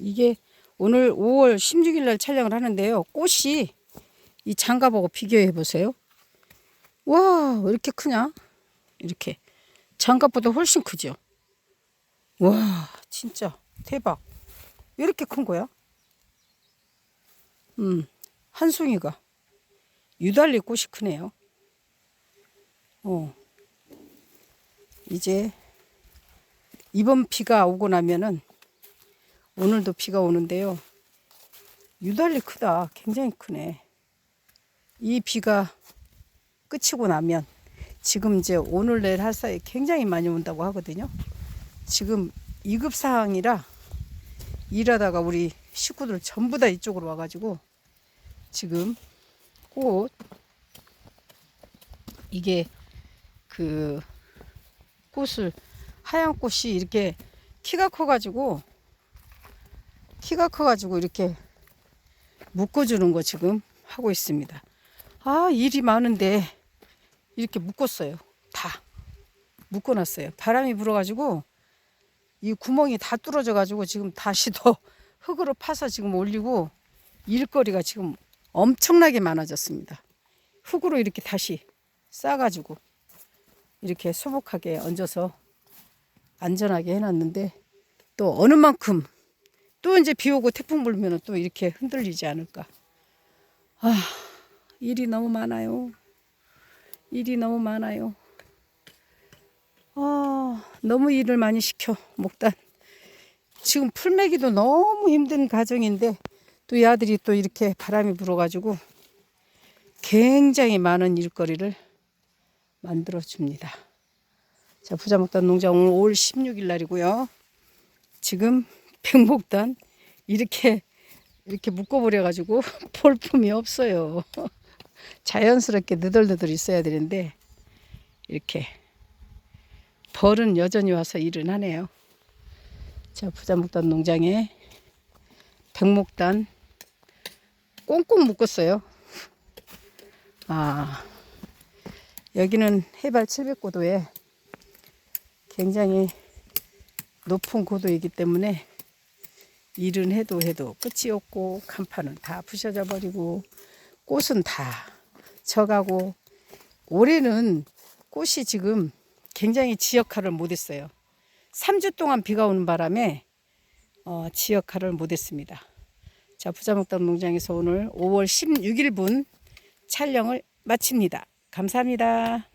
이게 오늘 5월 16일 날 촬영을 하는데요. 꽃이 이 장갑하고 비교해 보세요. 와, 왜 이렇게 크냐? 이렇게. 장갑보다 훨씬 크죠? 와, 진짜 대박. 왜 이렇게 큰 거야? 음, 한 송이가. 유달리 꽃이 크네요. 어. 이제 이번 비가 오고 나면은 오늘도 비가 오는데요. 유달리 크다. 굉장히 크네. 이 비가 끝이고 나면 지금 이제 오늘 내일 할 사이 굉장히 많이 온다고 하거든요. 지금 2급 상황이라 일하다가 우리 식구들 전부 다 이쪽으로 와가지고 지금 꽃 이게 그 꽃을 하얀 꽃이 이렇게 키가 커가지고 키가 커가지고 이렇게 묶어주는 거 지금 하고 있습니다. 아 일이 많은데 이렇게 묶었어요. 다 묶어놨어요. 바람이 불어가지고 이 구멍이 다 뚫어져가지고 지금 다시 더 흙으로 파서 지금 올리고 일거리가 지금 엄청나게 많아졌습니다. 흙으로 이렇게 다시 싸가지고 이렇게 소복하게 얹어서 안전하게 해놨는데 또 어느 만큼 또 이제 비 오고 태풍 불면 또 이렇게 흔들리지 않을까. 아, 일이 너무 많아요. 일이 너무 많아요. 아, 너무 일을 많이 시켜, 목단. 지금 풀매기도 너무 힘든 가정인데 또 이 아들이 또 이렇게 바람이 불어가지고 굉장히 많은 일거리를 만들어 줍니다. 자, 부자목단 농장 오늘 5월 16일 날이고요. 지금 백목단 이렇게 이렇게 묶어버려 가지고 볼품이 없어요. 자연스럽게 느덜느덜 있어야 되는데 이렇게 벌은 여전히 와서 일은 하네요. 자, 부자목단 농장에 백목단 꽁꽁 묶었어요. 아, 여기는 해발 700고도에 굉장히 높은 고도이기 때문에 일은 해도 해도 끝이 없고 간판은 다 부셔져 버리고 꽃은 다 져가고 올해는 꽃이 지금 굉장히 지역화를 못했어요. 3주 동안 비가 오는 바람에 어, 지역화를 못했습니다. 자 부자목담 농장에서 오늘 5월 16일분 촬영을 마칩니다. 감사합니다.